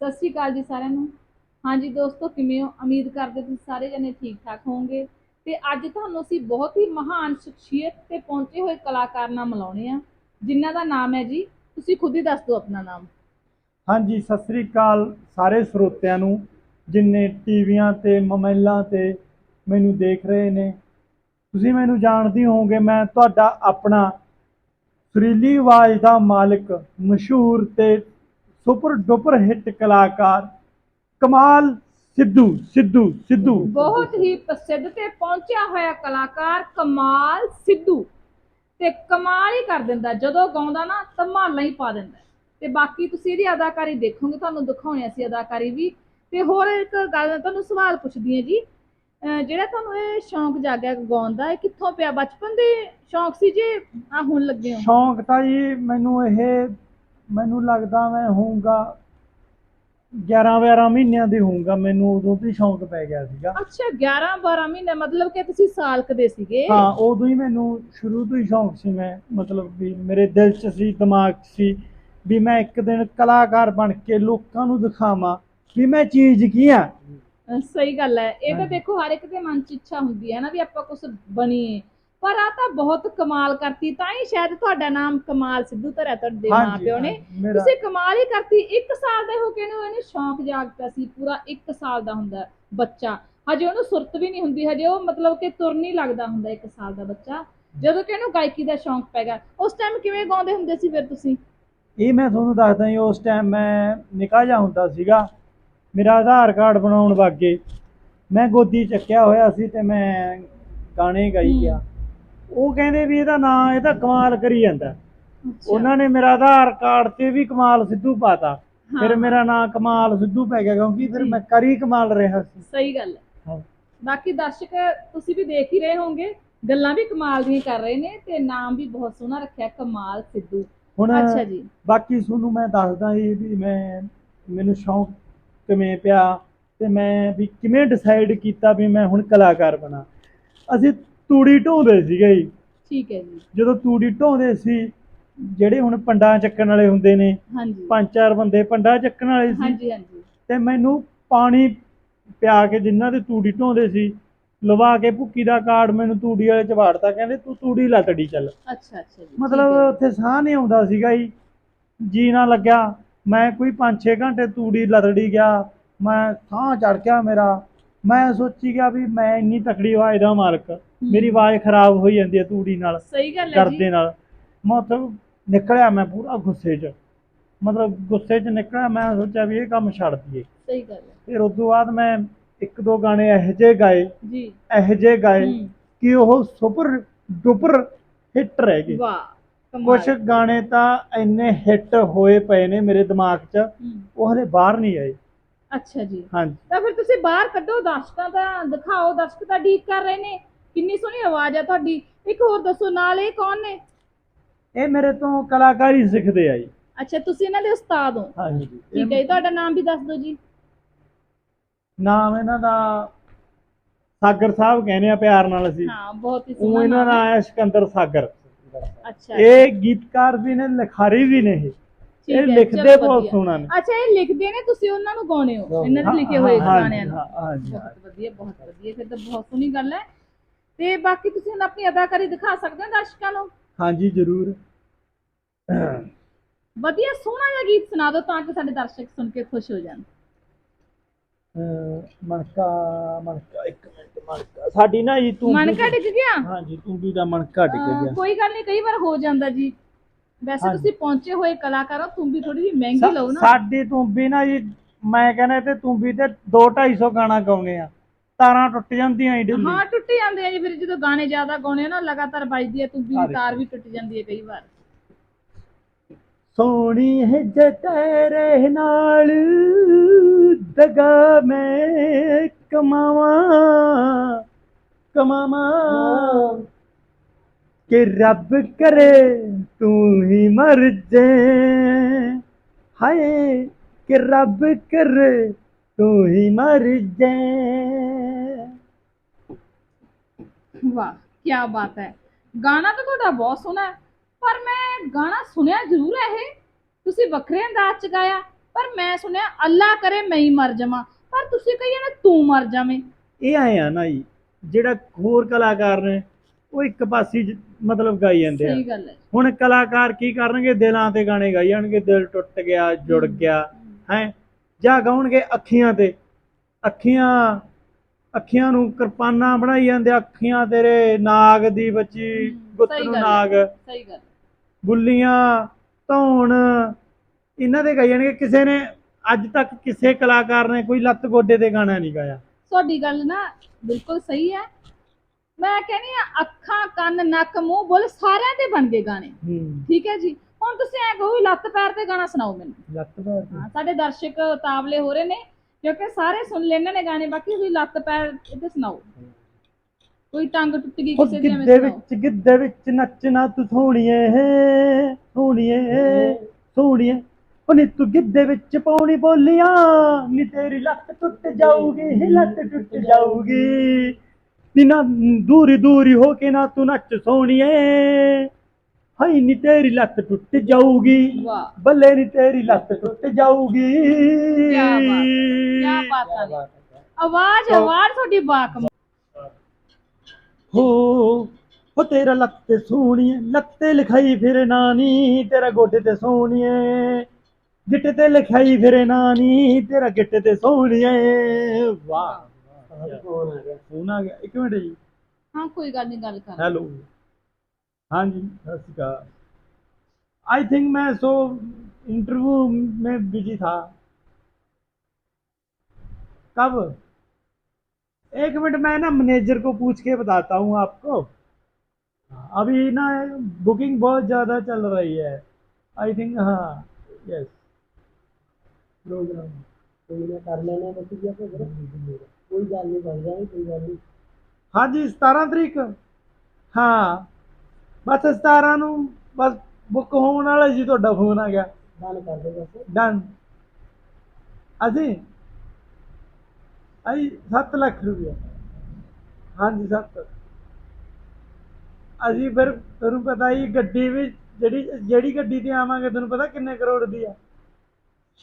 ਸਤਿ ਸ਼੍ਰੀ ਅਕਾਲ ਜੀ ਸਾਰਿਆਂ ਨੂੰ। ਹਾਂਜੀ ਦੋਸਤੋ, ਕਿਵੇਂ ਹੋ? ਉਮੀਦ ਕਰਦੇ ਤੁਸੀਂ ਸਾਰੇ ਜਣੇ ਠੀਕ ਠਾਕ ਹੋਵੋਗੇ। ਤੇ ਅੱਜ ਤੁਹਾਨੂੰ ਅਸੀਂ ਬਹੁਤ ਹੀ ਮਹਾਨ ਸ਼ਖਸੀਅਤ ਤੇ ਪਹੁੰਚੇ ਹੋਏ ਕਲਾਕਾਰ ਨਾਲ ਮਿਲਾਉਣੇ ਆ, ਜਿਨ੍ਹਾਂ ਦਾ ਨਾਮ ਹੈ ਜੀ, ਤੁਸੀਂ ਖੁਦ ਹੀ ਦੱਸ ਦਿਓ ਆਪਣਾ ਨਾਮ। ਹਾਂਜੀ, ਸਤਿ ਸ੍ਰੀ ਅਕਾਲ ਸਾਰੇ ਸਰੋਤਿਆਂ ਨੂੰ ਜਿਨਨੇ ਟੀਵੀਆਂ ਤੇ, ਮੋਬਾਈਲਾਂ ਤੇ ਮੈਨੂੰ ਦੇਖ ਰਹੇ ਨੇ। ਤੁਸੀਂ ਮੈਨੂੰ ਜਾਣਦੇ ਹੋਵੋਗੇ, ਮੈਂ ਤੁਹਾਡਾ ਆਪਣਾ ਸੁਰੀਲੀ ਆਵਾਜ਼ ਦਾ ਮਾਲਕ, ਮਸ਼ਹੂਰ ਤੇ ਸੁਪਰ ਡੁਪਰ ਹਿੱਟ ਕਲਾਕਾਰ ਕਮਾਲ ਸਿੱਧੂ ਸਿੱਧੂ ਸਿੱਧੂ। ਬਹੁਤ ਹੀ ਪ੍ਰਸਿੱਧ ਤੇ ਪਹੁੰਚਿਆ ਹੋਇਆ ਕਲਾਕਾਰ ਕਮਾਲ ਸਿੱਧੂ। ਤੇ ਕਮਾਲ ਹੀ ਕਰ ਦਿੰਦਾ ਜਦੋਂ ਗਾਉਂਦਾ ਨਾ ਧਮਾਲਾਂ ਹੀ ਪਾ ਦਿੰਦਾ। ਤੇ ਬਾਕੀ ਤੁਸੀਂ ਇਹਦੀ ਅਦਾਕਾਰੀ ਦੇਖੋਗੇ ਤੁਹਾਨੂੰ ਦਿਖਾਉਣੀ ਅਸੀਂ ਅਦਾਕਾਰੀ ਵੀ। ਤੇ ਹੋਰ ਇੱਕ ਗੱਲ ਤੁਹਾਨੂੰ ਸਵਾਲ ਪੁੱਛਦੀ ਹਾਂ ਜੀ। ਜਿਹੜਾ ਤੁਹਾਨੂੰ ਇਹ ਸ਼ੌਂਕ ਜਾਗਿਆ ਗਾਉਣ ਦਾ ਇਹ ਕਿੱਥੋਂ ਪਿਆ? ਬਚਪਨ ਦੇ ਸ਼ੌਂਕ ਸੀ ਜੇ? ਆ ਹੁਣ ਲੱਗੇ ਹੋ। ਸ਼ੌਂਕ ਤਾਂ ਜੀ ਮੈਨੂੰ ਇਹ ਮੈਨੂੰ ਲੱਗਦਾ ਮੈਂ ਹੋਊਗਾ 11 12 ਮਹੀਨਿਆਂ ਦੀ ਹੋਊਗਾ ਮੈਨੂੰ ਉਦੋਂ ਤੋਂ ਹੀ ਸ਼ੌਂਕ ਪੈ ਗਿਆ ਸੀਗਾ। ਅੱਛਾ 11 12 ਮਹੀਨੇ ਮਤਲਬ ਕਿ ਤੁਸੀਂ ਸਾਲ ਕਦੇ ਸੀਗੇ? ਹਾਂ ਉਦੋਂ ਹੀ ਮੈਨੂੰ ਸ਼ੁਰੂ ਤੋਂ ਹੀ ਸ਼ੌਂਕ ਸੀ ਮੈਂ ਮਤਲਬ ਵੀ ਮੇਰੇ ਦਿਲ 'ਚ ਸੀ ਦਿਮਾਗ 'ਚ ਸੀ ਵੀ ਮੈਂ ਇੱਕ ਦਿਨ ਕਲਾਕਾਰ ਬਣ ਕੇ ਲੋਕਾਂ ਨੂੰ ਦਿਖਾਵਾਂ ਵੀ ਮੈਂ ਚੀਜ਼ ਕੀ ਆ। ਸਹੀ ਗੱਲ ਹੈ। ਇਹ ਤਾਂ। ਦੇਖੋ ਹਰ ਇੱਕ ਦੇ ਮਨ 'ਚ ਇੱਛਾ ਹੁੰਦੀ ਹੈ ਨਾ ਵੀ ਆਪਾਂ ਕੁਝ ਬਣੀਏ। ਪਰ ਆ ਤਾਂ ਬਹੁਤ ਕਮਾਲ ਕਰਤੀ ਤਾਂ ਹੀ ਸ਼ਾਇਦ ਤੁਹਾਡਾ ਨਾਮ ਕਮਾਲ ਸਿੱਧੂ ਧਰਿਆ ਤੁਹਾਡੇ ਮਾਂ ਪਿਓ ਨੇ। ਤੁਸੀਂ ਕਮਾਲ ਹੀ ਕਰਤੀ 1 ਸਾਲ ਦੇ ਹੋ ਕੇ ਇਹਨੂੰ ਇਹਨੂੰ ਸ਼ੌਂਕ ਜਾਗ ਪਿਆ ਸੀ ਪੂਰਾ 1 ਸਾਲ ਦਾ ਹੁੰਦਾ ਬੱਚਾ। ਹਜੇ ਉਹਨੂੰ ਸੁਰਤ ਵੀ ਨਹੀਂ ਹੁੰਦੀ ਹਜੇ ਉਹ ਮਤਲਬ ਕਿ ਤੁਰ ਨਹੀਂ ਲੱਗਦਾ ਹੁੰਦਾ 1 ਸਾਲ ਦਾ ਬੱਚਾ। ਜਦੋਂ ਕਿ ਇਹਨੂੰ ਗਾਇਕੀ ਦਾ ਸ਼ੌਂਕ ਪੈ ਗਿਆ। ਉਸ ਟਾਈਮ ਕਿਵੇਂ ਗਾਉਂਦੇ ਹੁੰਦੇ ਸੀ ਫਿਰ ਤੁਸੀਂ? ਇਹ ਮੈਂ ਤੁਹਾਨੂੰ ਦੱਸਦਾ ਜੀ ਉਸ ਟਾਈਮ ਮੈਂ ਨਿੱਕਾ ਜਿਹਾ ਹੁੰਦਾ ਸੀਗਾ। ਮੇਰਾ ਆਧਾਰ ਕਾਰਡ ਬਣਾਉਣ ਵਾਗੇ ਮੈਂ ਗੋਦੀ ਚੱਕਿਆ ਹੋਇਆ ਸੀ ਤੇ ਮੈਂ ਗਾਣੇ ਗਾਈ। ਗਿਆ। ਉਹ ਕਹਿੰਦੇ ਵੀ ਇਹਦਾ ਨਾਂ ਇਹ ਤਾਂ ਕਮਾਲ ਕਰੀ ਜਾਂਦਾ। ਉਹਨਾਂ ਨੇ ਮੇਰਾ ਆਧਾਰ ਕਾਰਡ ਤੇ ਵੀ ਕਮਾਲ ਸਿੱਧੂ ਪਾਤਾ। ਫਿਰ ਮੇਰਾ ਨਾਂ ਕਮਾਲ ਸਿੱਧੂ ਪੈ ਗਿਆ ਕਿਉਂਕਿ ਫਿਰ। ਮੈਂ ਕਰੀ ਕਮਾਲ ਰਿਹਾ ਸੀ। ਸਹੀ ਗੱਲ ਹੈ। ਹਾਂ। ਬਾਕੀ ਦਰਸ਼ਕ ਤੁਸੀਂ ਵੀ ਦੇਖ ਹੀ ਰਹੇ ਹੋਵੋਗੇ ਗੱਲਾਂ ਵੀ ਕਮਾਲ ਦੀਆਂ ਕਰ ਰਹੇ ਨੇ ਤੇ ਨਾਮ ਵੀ ਬਹੁਤ ਸੋਹਣਾ ਰੱਖਿਆ ਕਮਾਲ ਸਿੱਧੂ। ਹੁਣ ਅੱਛਾ ਜੀ। ਬਾਕੀ ਤੁਹਾਨੂੰ ਮੈਂ ਦੱਸਦਾ ਜੀ ਵੀ ਮੈਂ ਮੈਨੂੰ ਸ਼ੌਂਕ ਕਿਵੇਂ ਪਿਆ ਤੇ ਮੈਂ ਵੀ ਕਿਵੇਂ ਡਿਸਾਈਡ ਕੀਤਾ ਵੀ ਮੈਂ ਹੁਣ ਕਲਾਕਾਰ ਬਣਾ। ਅਸੀਂ ਤੂੜੀ ਢੋਂਦੇ ਸੀਗੇ ਜੀ। ਠੀਕ ਹੈ ਜੀ। ਜਦੋਂ ਤੂੜੀ ਢੋਂਦੇ ਸੀ ਜਿਹੜੇ ਹੁਣ ਪੰਡਾਂ ਚੱਕਣ ਵਾਲੇ ਹੁੰਦੇ ਨੇ ਹਾਂਜੀ। ਪੰਜ ਚਾਰ ਬੰਦੇ ਪੰਡਾਂ ਚੱਕਣ ਵਾਲੇ ਸੀ। ਹਾਂਜੀ ਹਾਂਜੀ। ਤੇ ਮੈਨੂੰ ਪਾਣੀ ਪਿਆ ਕੇ ਜਿਨ੍ਹਾਂ ਦੇ ਤੂੜੀ ਢੋਂਦੇ ਸੀ ਲਵਾ ਕੇ ਭੁੱਕੀ ਦਾ ਕਾਰਡ ਮੈਨੂੰ ਤੂੜੀ ਵਾਲੇ ਚ ਵਾੜਤਾ ਕਹਿੰਦੇ ਤੂੰ ਤੂੜੀ ਲਤੜੀ ਚੱਲ। ਅੱਛਾ ਅੱਛਾ ਜੀ ਮਤਲਬ ਠੀਕ। ਉੱਥੇ ਸਾਹ ਨਹੀਂ ਆਉਂਦਾ ਸੀਗਾ ਜੀ। ਜੀ ਨਾ ਲੱਗਿਆ। ਮੈਂ ਕੋਈ 5-6 ਘੰਟੇ ਤੂੜੀ ਲਤੜੀ ਗਿਆ। ਮੈਂ ਸਾਹ ਚੜ ਗਿਆ ਮੇਰਾ। ਮੈਂ ਸੋਚੀ ਗਿਆ ਵੀ ਮੈਂ ਇੰਨੀ ਤਕੜੀ ਆਵਾਜ਼ ਦਾ ਮਾਲਕ ਮੇਰੀ ਆਵਾਜ਼ ਖਰਾਬ ਹੋਈ ਜਾਂਦੀ ਹੈ ਤੂੜੀ ਨਾਲ ਸਹੀ ਗੱਲ ਹੈ ਜੀ। ਕਰਦੇ ਨਾਲ। ਮੈਂ ਉੱਥੋਂ ਨਿਕਲਿਆ ਮੈਂ ਪੂਰਾ ਗੁੱਸੇ 'ਚ। ਮਤਲਬ ਗੁੱਸੇ 'ਚ ਨਿਕਲਿਆ ਮੈਂ ਸੋਚਿਆ ਵੀ ਇਹ ਕੰਮ ਛੱਡ ਦਈਏ। ਸਹੀ ਗੱਲ ਹੈ। ਫਿਰ ਉਸ ਤੋਂ ਬਾਅਦ ਮੈਂ ਇੱਕ ਦੋ ਗਾਣੇ ਇਹੋ ਜਿਹੇ ਗਾਏ ਜੀ। ਇਹੋ ਜਿਹੇ ਗਾਏ ਹੂੰ, ਕਿ ਉਹ ਸੁਪਰ ਡੁਪਰ ਹਿੱਟ ਰਹਿ ਗਏ। ਵਾਹ ਕਮਾਲ। ਕੁਝ ਗਾਣੇ ਤਾਂ ਇੰਨੇ ਹਿੱਟ ਹੋਏ ਪਏ ਨੇ ਮੇਰੇ ਦਿਮਾਗ 'ਚ ਹੂੰ, ਉਹ ਹਲੇ ਬਾਹਰ ਨਹੀਂ ਆਏ। ਅੱਛਾ ਜੀ। ਹਾਂਜੀ। ਤਾਂ ਫਿਰ ਤੁਸੀਂ ਬਾਹਰ ਕੱਢੋ ਦਰਸ਼ਕਾਂ ਦਾ ਦਿਖਾਓ ਦਰਸ਼ਕ ਤਾਂ ਡੀਕ ਕਰ ਰਹੇ ਨੇ। ਕਿੰਨੀ ਸੋਹਣੀ ਆਵਾਜ਼ ਆ ਤੁਹਾਡੀ। ਇੱਕ ਹੋਰ ਦੱਸੋ ਨਾਲ ਇਹ ਕੌਣ ਨੇ? ਇਹ ਮੇਰੇ ਤੋਂ ਕਲਾਕਾਰੀ ਸਿੱਖਦੇ ਆ ਜੀ। ਅੱਛਾ ਤੁਸੀਂ ਇਹਨਾਂ ਦੇ ਉਸਤਾਦ ਹੋ। ਹਾਂਜੀ। ਠੀਕ ਹੈ ਜੀ ਤੁਹਾਡਾ ਨਾਮ ਵੀ ਦੱਸ ਦਿਓ ਜੀ। ਨਾਮ ਇਹਨਾਂ ਦਾ ਸਾਗਰ ਸਾਹਿਬ ਕਹਿੰਦੇ ਆ ਪਿਆਰ ਨਾਲ ਅਸੀਂ। ਹਾਂ ਬਹੁਤ ਹੀ ਉਹ ਸੋਹਣਾ ਇਹਨਾਂ ਦਾ ਨਾਮ। ਹੈ ਸਿਕੰਦਰ ਸਾਗਰ। ਅੱਛਾ। ਇਹ ਗੀਤਕਾਰ ਵੀ ਨੇ ਲਿਖਾਰੀ ਵੀ ਨੇ ਇਹ। ਠੀਕ ਇਹ ਹੈ, ਲਿਖਦੇ ਚਲੋ ਬਹੁਤ ਵਧੀਆ। ਸੋਹਣਾ ਨੇ। ਅੱਛਾ ਇਹ ਲਿਖਦੇ ਨੇ ਤੁਸੀਂ ਉਹਨਾਂ ਨੂੰ ਗਾਉਣੇ ਹੋ? ਇਹਨਾਂ ਦੇ ਲਿਖੇ ਹੋਏ ਹਾਂ, ਗਾਣਿਆਂ ਨੂੰ? ਹਾਂ, ਹਾਂਜੀ। ਬਹੁਤ ਵਧੀਆ ਬਹੁਤ ਵਧੀਆ ਫਿਰ ਤਾਂ ਬਹੁਤ ਸੋਹਣੀ ਗੱਲ ਹੈ। ਤੇ ਬਾਕੀ ਤੁਸੀਂ ਹੁਣ ਆਪਣੀ ਅਦਾਕਾਰੀ ਦਿਖਾ ਸਕਦੇ ਹੋ ਦਰਸ਼ਕਾਂ ਨੂੰ? ਹਾਂਜੀ ਜ਼ਰੂਰ। ਵਧੀਆ ਸੋਹਣਾ ਜਿਹਾ ਗੀਤ ਸੁਣਾ ਦਿਓ ਤਾਂ ਕਿ ਸਾਡੇ ਦਰਸ਼ਕ ਸੁਣ ਕੇ ਖੁਸ਼ ਹੋ ਜਾਣ। ਅਹ ਮਣਕਾ ਮਣਕਾ ਇੱਕ ਮਿੰਟ ਮਣਕਾ। ਸਾਡੀ ਨਾ ਜੀ ਤੂੰ ਮਨਕਾ ਡਿੱਗ ਗਿਆ? ਹਾਂਜੀ ਤੂੰ ਵੀ ਦਾ ਮਣਕਾ ਡਿੱਗ ਅਹ, ਗਿਆ। ਕੋਈ ਗੱਲ ਨਹੀਂ ਕਈ ਵਾਰ ਹੋ ਜਾਂਦਾ ਜੀ। ਵੈਸੇ ਹਾਂਜੀ। ਤੁਸੀਂ ਪਹੁੰਚੇ ਹੋਏ ਕਲਾਕਾਰ ਹੋ ਵੀ ਥੋੜੀ ਜਿਹੀ ਮਹਿੰਗੀ ਲਓ ਨਾ। ਸਾਡੀ ਤੂੰ ਵੀ ਨਾ ਜੀ ਮੈਂ ਕਹਿੰਦਾ ਤੇ ਤੂੰ ਵੀ ਤੇ 2 250 ਗਾਣਾ ਗਾਉਨੇ ਆ। ਤਾਰਾਂ ਟੁੱਟ ਜਾਂਦੀਆਂ ਈ ਹਾਂ ਟੁੱਟ ਜਾਂਦੇ ਆ ਜੀ ਫਿਰ ਜਦੋਂ ਗਾਣੇ ਜ਼ਿਆਦਾ ਗਾਉਣੇ ਆ ਨਾ ਲਗਾਤਾਰ ਵੱਜਦੀ ਆ ਦੀ ਤਾਰ ਵੀ ਟੁੱਟ ਜਾਂਦੀ ਹੈ ਕਈ ਵਾਰ। ਸੋਹਣੀ ਹੈ ਜੇ ਤੇਰੇ ਨਾਲ ਦਗਾ ਮੈਂ ਕਮਾਵਾਂ ਕਮਾਵਾਂ। ਕਿ ਰੱਬ ਕਰੇ ਤੂੰ ਹੀ ਮਰ ਜੇ। ਹਾਏ ਕਿ ਰੱਬ ਕਰੇ ਤੂੰ ਹੀ ਮਰ ਜੇ। ਵਾਹ ਕੀ ਬਾਤ ਹੈ। ਗਾਣਾ ਤਾਂ ਤੁਹਾਡਾ ਬਹੁਤ ਸੋਹਣਾ ਹੈ ਪਰ ਮੈਂ ਗਾਣਾ ਸੁਣਿਆ ਜ਼ਰੂਰ ਹੈ ਇਹ। ਤੁਸੀਂ ਵੱਖਰੇ ਅੰਦਾਜ਼ ਚ ਗਾਇਆ ਪਰ ਮੈਂ ਸੁਣਿਆ ਅੱਲਾ ਕਰੇ ਮੈਂ ਹੀ ਮਰ ਜਾਵਾਂ। ਪਰ ਤੁਸੀਂ ਕਹੀਏ ਨਾ ਤੂੰ ਮਰ ਜਾਵੇਂ। ਇਹ ਆਏ ਆ ਨਾ ਜੀ ਜਿਹੜਾ ਹੋਰ ਕਲਾਕਾਰ ਨੇ ਉਹ ਇੱਕ ਪਾਸੇ ਮਤਲਬ ਗਾਈ ਜਾਂਦੇ ਆ। ਸਹੀ ਗੱਲ ਹੈ ਹੁਣ ਕਲਾਕਾਰ ਕੀ ਕਰਨਗੇ? ਦਿਲਾਂ ਤੇ ਗਾਣੇ ਗਾਈ ਜਾਣਗੇ ਦਿਲ ਟੁੱਟ ਗਿਆ ਜੁੜ ਗਿਆ ਹੈ? ਜਾਂ ਗਾਉਣਗੇ ਅੱਖੀਆਂ ਤੇ। ਅੱਖੀਆਂ ਅੱਖੀਆਂ ਨੂੰ ਕਿਰਪਾਨਾਂ ਬਣਾਈ ਜਾਂਦੇ ਆ, ਅੱਖੀਆਂ ਤੇਰੇ ਨਾਗ ਦੀ ਬੱਚੀ ਹਮ, ਗੁੱਤ ਸਹੀ ਨੂੰ ਗੱਲ ਹੈ। ਨਾਗ। ਸਹੀ ਗੱਲ ਬੁੱਲੀਆਂ ਧੌਣ ਇਹਨਾਂ ਦੇ ਗਾਈ ਜਾਣਗੇ। ਕਿਸੇ ਨੇ ਅੱਜ ਤੱਕ ਕਿਸੇ ਕਲਾਕਾਰ ਨੇ ਕੋਈ ਲੱਤ ਗੋਡੇ ਤੇ ਗਾਣਾ ਨਹੀਂ ਗਾਇਆ। ਤੁਹਾਡੀ ਗੱਲ ਨਾ ਬਿਲਕੁਲ ਸਹੀ ਹੈ। ਮੈਂ ਕਹਿੰਦੀ ਆ ਅੱਖਾਂ ਕੰਨ ਨੱਕ ਮੂੰਹ ਬੁੱਲ ਸਾਰਿਆਂ ਦੇ ਬਣ ਗਏ ਗਾਣੇ। ਹੂੰ। ਠੀਕ ਹੈ ਜੀ? ਹੁਣ ਤੁਸੀਂ ਐ ਕਹੋ ਵੀ ਲੱਤ ਪੈਰ ਤੇ ਗਾਣਾ ਸੁਣਾਓ ਮੈਨੂੰ। ਲੱਤ ਬਾਤ ਹਾਂ ਸਾਡੇ ਦਰਸ਼ਕ ਤਾਵਲੇ ਹੋ ਰਹੇ ਨੇ ਕਿਉਂਕਿ ਸਾਰੇ ਸੁਣ ਲੈਣੇ ਨੇ ਗਾਣੇ ਬਾਕੀ ਤੁਸੀਂ ਲੱਤ ਪੈਰ ਇਹਦੇ ਸੁਣਾਓ। ਕੋਈ ਟੰਗ ਟੁੱਟ ਗਈ ਉਹ ਕਿਸੇ ਦੀ ਐਵੇਂ ਗਿੱਧੇ ਸੁਣਾਓ। ਵਿੱਚ ਗਿੱਧੇ ਵਿੱਚ ਨੱਚਣਾ ਤੂੰ ਸੋਹਣੀਏ ਸੋਹਣੀਏ ਸੋਹਣੀਏ। ਉਹ ਨੀ ਤੂੰ ਗਿੱਧੇ ਵਿੱਚ ਪਾਉਣੀ ਬੋਲੀਆਂ ਨੀ ਤੇਰੀ ਲੱਤ ਟੁੱਟ ਜਾਊਗੀ ਲੱਤ ਟੁੱਟ ਜਾਊਗੀ। ਨੀ ਦੂਰੀ ਦੂਰੀ ਹੋ ਕੇ ਨਾ ਤੂੰ ਨੱਚ ਸੋਹਣੀਏ ਹਾਈ ਨੀ ਤੇਰੀ ਲੱਤ ਟੁੱਟ ਜਾਊਗੀ। ਵਾਹ। ਬੱਲੇ ਨੀ ਤੇਰੀ ਲੱਤ ਟੁੱਟ ਜਾਊਗੀ। ਕਿਆ ਬਾਤ, ਕਿਆ ਬਾਤਾਂ ਨੇ। ਆਵਾਜ਼ ਆਵਾਜ਼ ਤੁਹਾਡੀ ਬਾਕਮ ਹੋ ਹੋ ਤੇਰਾ ਲੱਤੇ ਸੋਹਣੀਏ ਲੱਤੇ ਲਿਖਾਈ ਫਿਰ ਨਾਨੀ ਤੇਰਾ ਗੋਡੇ ਤੇ ਸੋਹਣੀਏ ਗਿੱਟੇ ਤੇ ਲਿਖਾਈ ਫਿਰ ਨਾਨੀ ਤੇਰਾ ਗਿੱਟੇ ਤੇ ਸੋਹਣੀਏ ਵਾਹ। ਫੋਨ ਆ ਗਿਆ ਫੋਨ ਆ ਗਿਆ ਇੱਕ ਮਿੰਟ ਜੀ ਹਾਂ ਕੋਈ ਗੱਲ ਨਹੀਂ ਗੱਲ ਕਰ हेलो हाँ जी सत श्रीकाल आई थिंक मैं सो इंटरव्यू में बिजी था कब एक मिनट मैं ना मैनेजर को पूछ के बताता हूँ आपको अभी ना बुकिंग बहुत ज़्यादा चल रही है आई थिंक हाँ यस प्रोग्राम ਕੋਈ ਨਾ ਕੋਈ ਗੱਲ ਨਹੀਂ ਬਣ ਜਾਣੀ ਕੋਈ ਗੱਲ ਨਹੀਂ। ਹਾਂਜੀ 17 ਤਰੀਕ। ਹਾਂ। ਬਸ 17 ਨੂੰ ਬਸ ਬੁੱਕ ਹੋਣ ਵਾਲਾ ਜੀ ਤੁਹਾਡਾ ਫੋਨ ਆ ਗਿਆ। ਗੱਲ ਕਰ ਦੇ ਬਸ। ਡਨ ਅਸੀਂ ਆਈ 7 ਲੱਖ ਰੁਪਏ ਹਾਂਜੀ 7 ਅਸੀਂ ਫਿਰ ਤੁਹਾਨੂੰ ਪਤਾ ਹੀ ਗੱਡੀ ਵੀ ਜਿਹੜੀ ਜਿਹੜੀ ਗੱਡੀ ਤੇ ਆਵਾਂਗੇ ਤੁਹਾਨੂੰ ਪਤਾ ਕਿੰਨੇ ਕਰੋੜ ਦੀ ਆ?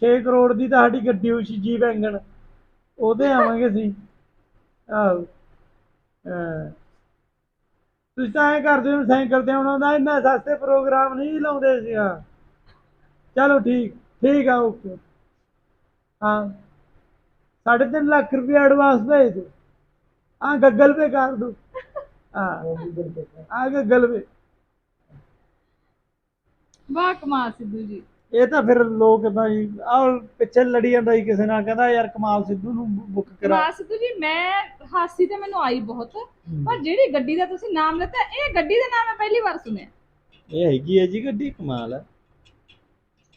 6 ਕਰੋੜ ਦੀ ਤਾਂ ਸਾਡੀ ਗੱਡੀ ਹੋਈ ਜੀ ਵੈਂਗਣ ਉਹਦੇ ਆਵਾਂਗੇ ਅਸੀਂ। ਆਹੋ। ਤੁਸੀਂ ਤਾਂ ਐਂ ਕਰਦੇ ਹੋ ਸਾਈਕਲ ਤੇ ਆਉਣਾ ਦਾ ਇੰਨਾ ਸਸਤੇ ਪ੍ਰੋਗਰਾਮ ਨਹੀਂ ਲਾਉਂਦੇ ਸੀ ਹਾਂ ਚਲੋ ਠੀਕ ਠੀਕ ਆ, ਓਕੇ। ਹਾਂ। ਸਾਢੇ ਤਿੰਨ ਲੱਖ ਰੁਪਏ ਐਡਵਾਂਸ ਭੇਜ ਦਿਓ। ਆ ਗੱਗਲ ਪੇ ਕਰ ਦੋ। ਹਾਂ। ਆ ਗੱਗਲ ਪੇ। ਵਾਹ ਕਮਾਲ ਸਿੱਧੂ ਜੀ। ਇਹ ਤਾਂ ਫਿਰ ਲੋਕ ਤਾਂ ਜੀ ਆ ਪਿੱਛੇ ਲੜੀ ਜਾਂਦਾ ਸੀ ਕਿਸੇ ਨਾਲ ਕਹਿੰਦਾ ਯਾਰ ਕਮਾਲ ਸਿੱਧੂ ਨੂੰ ਬੁੱਕ ਕਰਾ। ਕਮਾਲ ਸਿੱਧੂ ਜੀ ਮੈਂ ਹਾਸੀ ਤੇ ਮੈਨੂੰ ਆਈ ਬਹੁਤ ਪਰ ਜਿਹੜੀ ਗੱਡੀ ਦਾ ਤੁਸੀਂ ਨਾਮ ਲਿੱਤਾ ਇਹ ਗੱਡੀ ਦਾ ਨਾਮ ਮੈਂ ਪਹਿਲੀ ਵਾਰ ਸੁਣਿਆ। ਇਹ ਹੈਗੀ ਹੈ ਜੀ ਗੱਡੀ ਕਮਾਲ ਹੈ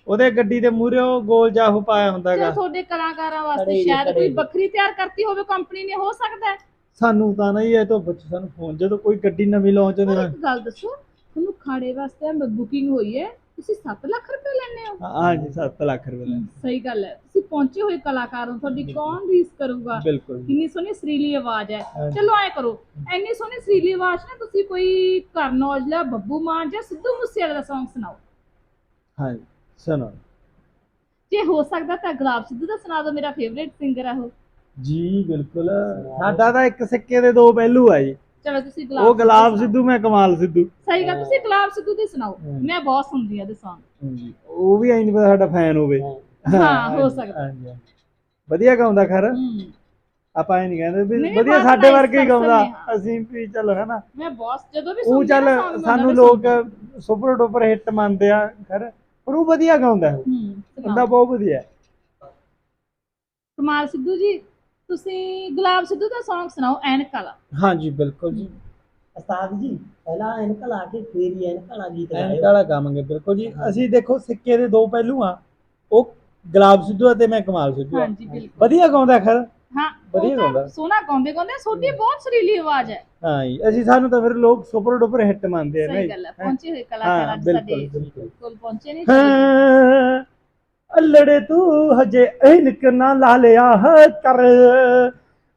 ਉਹਦੇ ਗੱਡੀ ਦੇ ਮੂਹਰੇ ਉਹ ਗੋਲ ਜਾਹੂ ਪਾਇਆ ਹੁੰਦਾਗਾ ਤੁਹਾਡੇ ਕਲਾਕਾਰਾਂ ਵਾਸਤੇ ਜੀ, ਸ਼ਾਇਦ ਕੋਈ ਜੀ। ਵੱਖਰੀ ਤਿਆਰ ਕਰਤੀ ਹੋਵੇ ਕੰਪਨੀ ਨੇ ਹੋ ਸਕਦਾ। ਹੈ ਸਾਨੂੰ ਤਾਂ ਨਹੀਂ ਇਹ ਤੋਂ ਪੁੱਛ ਸਾਨੂੰ ਫੋਨ ਜਦੋਂ ਕੋਈ ਗੱਡੀ ਨਵੀਂ ਲਾਂਚ ਹੁੰਦੀ ਇੱਕ ਗੱਲ ਦੱਸੋ ਤੁਹਾਨੂੰ ਖਾੜੇ ਵਾਸਤੇ ਬੁਕਿੰਗ ਹੋਈ ਹੈ। ਤੁਸੀਂ 7 ਲੱਖ ਰੁਪਏ ਲੈਣੇ ਹੋ? ਹਾਂ ਜੀ 7 ਲੱਖ ਰੁਪਏ ਲੈਣੇ ਸਹੀ ਗੱਲ ਹੈ। ਤੁਸੀਂ ਪਹੁੰਚੇ ਹੋਏ ਕਲਾਕਾਰ ਹੋ ਤੁਹਾਡੀ ਕੌਣ ਰੀਸ ਕਰੂਗਾ? ਬਿਲਕੁਲ। ਕਿੰਨੀ ਸੋਹਣੀ ਸੁਰੀਲੀ ਆਵਾਜ਼ ਹੈ। ਚਲੋ ਐ ਕਰੋ ਐਨੀ ਸੋਹਣੀ ਸੁਰੀਲੀ ਆਵਾਜ਼ ਨਾ ਤੁਸੀਂ ਕੋਈ ਕਰਨ ਔਜਲਾ ਬੱਬੂ ਮਾਨ ਜਾਂ ਸਿੱਧੂ ਮੂਸੇਵਾਲੇ ਦਾ Song ਸੁਣਾਓ। ਹਾਂ ਜੀ ਸੁਣੋ। ਜੇ ਹੋ ਸਕਦਾ ਤਾਂ ਗੁਲਾਬ ਸਿੱਧੂ ਦਾ ਸੁਣਾ ਦਿਓ ਮੇਰਾ ਫੇਵਰੇਟ ਸਿੰਗਰ ਹੈ ਉਹ। ਜੀ ਬਿਲਕੁਲ। ਸਾਡਾ ਤਾਂ ਇੱਕ ਸਿੱਕੇ ਦੇ ਦੋ ਪਹਿਲੂ ਆ ਜੀ। ਚਲੋ ਤੁਸੀਂ ਉਹ ਗੁਲਾਬ ਗੁਲਾਬ ਸਿੱਧੂ ਮੈਂ ਕਮਾਲ ਸਿੱਧੂ। ਸਹੀ ਗੱਲ ਤੁਸੀਂ ਗੁਲਾਬ ਸਿੱਧੂ ਦੀ ਸੁਣਾਓ। ਮੈਂ ਬਹੁਤ ਸੁਣਦੀ ਆ ਦੇ Song ਉਹ ਵੀ ਐਂ ਨਹੀਂ ਪਤਾ ਸਾਡਾ ਫੈਨ ਹੋਵੇ ਹਾਂ, ਹੋ ਸਕਦਾ। ਹਾਂਜੀ, ਹਾਂਜੀ। ਵਧੀਆ ਗਾਉਂਦਾ ਖਰ ਹਮ, ਆਪਾਂ ਇਹ ਨਹੀਂ ਕਹਿੰਦੇ ਵੀ ਵਧੀਆ ਬਹੁਤ ਸਾਡੇ nice ਵਰਗੇ ਹੀ person ਗਾਉਂਦਾ ਨੇ, ਹਾਂ। ਅਸੀਂ ਵੀ ਚਲੋ ਹਨਾ ਮੈਂ ਬਹੁਤ ਜਦੋਂ ਵੀ ਉਹ ਸੁਣਦੀ ਚੱਲ ਨਾ song ਮੈਂ ਸਾਨੂੰ ਉਹਨਾਂ ਦੇ ਲੋਕ ਸੁਣਦੀ ਸੁਪਰ ਡੁਪਰ ਹਿੱਟ ਮੰਨਦੇ ਆ ਖਰ ਪਰ ਉਹ ਵਧੀਆ ਗਾਉਂਦਾ ਹੈ ਹਾਂ। ਹਮ, ਬੰਦਾ ਸੁਣਾਓ। ਬਹੁਤ ਵਧੀਆ ਹੈ। ਕਮਾਲ ਸਿੱਧੂ ਜੀ ਤੁਸੀਂ ਗੁਲਾਬ ਸਿੱਧੂ ਦਾ Song ਸੁਣਾਓ ਐਨਕ ਵਾਲਾ। ਹਾਂਜੀ ਬਿਲਕੁਲ ਜੀ। ਉਸਤਾਦ ਜੀ ਪਹਿਲਾਂ ਐਨਕ ਲਾ ਕੇ ਫੇਰ ਹੀ ਐਨਕ ਵਾਲਾ ਗੀਤ ਐਨਕ ਗਾਇਓ ਵਾਲਾ ਗਾਵਾਂਗੇ ਬਿਲਕੁਲ ਜੀ। ਅਸੀਂ ਦੇਖੋ ਸਿੱਕੇ ਦੇ ਦੋ ਪਹਿਲੂ ਆ। ਉਹ ਗੁਲਾਬ ਸਿੱਧੂ ਅਤੇ ਮੈਂ ਕਮਾਲ ਸਿੱਧੂ ਆ। ਹਾਂਜੀ ਬਿਲਕੁਲ। ਵਧੀਆ ਗਾਉਂਦਾ ਖਰ? ਹਾਂ ਵਧੀਆ ਤਾਂ ਗਾਉਂਦਾ। ਸੋਹਣਾ ਗਾਉਂਦੇ ਗਾਉਂਦੇ ਸੋਡੀ ਬਹੁਤ ਸੁਰੀਲੀ ਆਵਾਜ਼ ਹੈ। ਹਾਂ ਜੀ ਅਸੀਂ ਸਾਨੂੰ ਤਾਂ ਫਿਰ ਲੋਕ ਸੁਪਰ ਡੁਪਰ ਹਿੱਟ ਮੰਨਦੇ ਆ ਨਾ ਸਹੀ ਜੀ। ਗੱਲ ਹੈ? ਪਹੁੰਚੇ ਹੋਏ ਕਲਾਕਾਰ ਹਾਂ ਅੱਜ ਬਿਲਕੁਲ ਸਾਡੇ ਬਿਲਕੁਲ। ਕੋਲ ਪਹੁੰਚੇ ਨੇ। ਹਾਂ, ਅਲੜੇ ਤੂੰ ਹਜੇ ਐਨਕ ਨਾ ਲਾ ਲਿਆ ਹੈ ਕਰ।